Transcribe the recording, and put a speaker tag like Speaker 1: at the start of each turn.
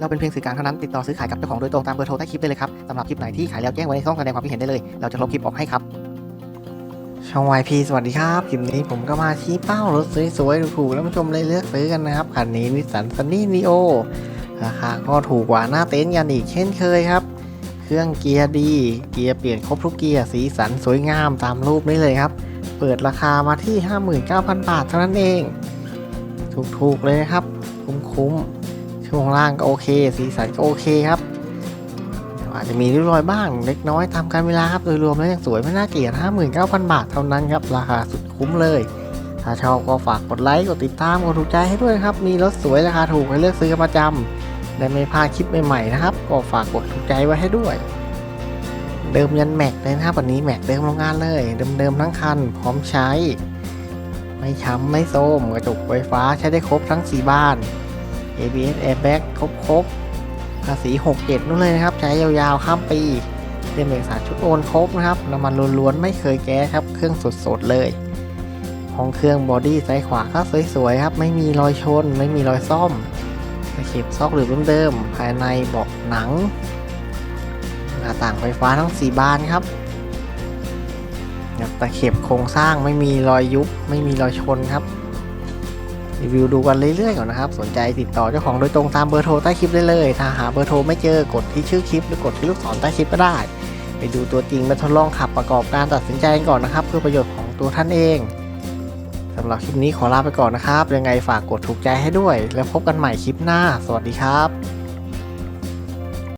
Speaker 1: เราเป็นเพียงสื่อกลางเท่านั้นติดต่อซื้อขายกับเจ้าของโดยตรงตามเบอร์โทรใต้คลิปได้เลยครับสำหรับคลิปไหนที่ขายแล้วแจ้งไว้ในช่องแสดงความคิดเห็นได้เลย เราจะลบคลิปออกให้ครับ ช่อง YP สวัสดีครับคลิปนี้ผมก็มาชี้เป้ารถสวยๆถูกๆแล้วมาชมเลยเลือกซื้อกันนะครับคันนี้นิสสันซันนี่นีโอราคาก็ถูกกว่าหน้าเต็นท์กันอีกเช่นเคยครับเครื่องเกียร์ดี เกียร์เปลี่ยนครบทุกเกียร์ สีสันสวยงามตามรูปนี้เลยครับ เปิดราคามาที่ 59,000 บาทเท่านั้นเอง ถูกๆเลยครับ คุ้มๆ ช่วงล่างก็โอเค สีสันก็โอเคครับ อาจจะมีริ้วรอยบ้างเล็กน้อยตามการเวลาครับโดยรวมแล้วยังสวยไม่น่าเกลียด59,000 บาทเท่านั้นครับ ราคาสุดคุ้มเลย ถ้าชอบก็ฝากกดไลค์กดติดตามกดถูกใจให้ด้วยครับ มีรถสวยราคาถูกให้เลือกซื้อประจำและไม่พลาดคลิปใหม่ๆนะครับ ก็ฝากกดถูกใจไว้ให้ด้วย เดิมยันแม็กเลยนะครับวันนี้แม็กเดิมโรงงานเลยเดิมๆทั้งคัน พร้อมใช้ ไม่ช้ำไม่โทรมกระจกไฟฟ้าใช้ได้ครบทั้ง4บ้าน ABS airbag ครบครบภาษี 67นู่นเลยนะครับ ใช้ยาวๆข้ามปีเต็มเอกสารชุดโอนครบนะครับน้ำมันล้วนๆไม่เคยแก้ครับ เครื่องสดๆเลยห้องเครื่องบอดี้ซ้ายขวาก็สวยๆครับ ไม่มีรอยชน ไม่มีรอยซ่อมตะเข็บซอกหรือเดิมๆภายในเบาะหนังหน้าต่างไฟฟ้าทั้ง 4 บานครับตะเข็บโครงสร้างไม่มีรอยยุบไม่มีรอยชนครับ รีวิวดูกันเรื่อยๆก่อนนะครับ สนใจติดต่อเจ้าของโดยตรงตามเบอร์โทรใต้คลิปได้เลย ถ้าหาเบอร์โทรไม่เจอกดที่ชื่อคลิปหรือกดที่ลูกศรใต้คลิปก็ได้ ไปดูตัวจริงมาทดลองขับประกอบการตัดสินใจกันก่อนนะครับ เพื่อประโยชน์ของตัวท่านเองสำหรับคลิปนี้ขอลาไปก่อนนะครับ ยังไงฝากกดถูกใจให้ด้วย แล้วพบกันใหม่คลิปหน้า สวัสดีครับ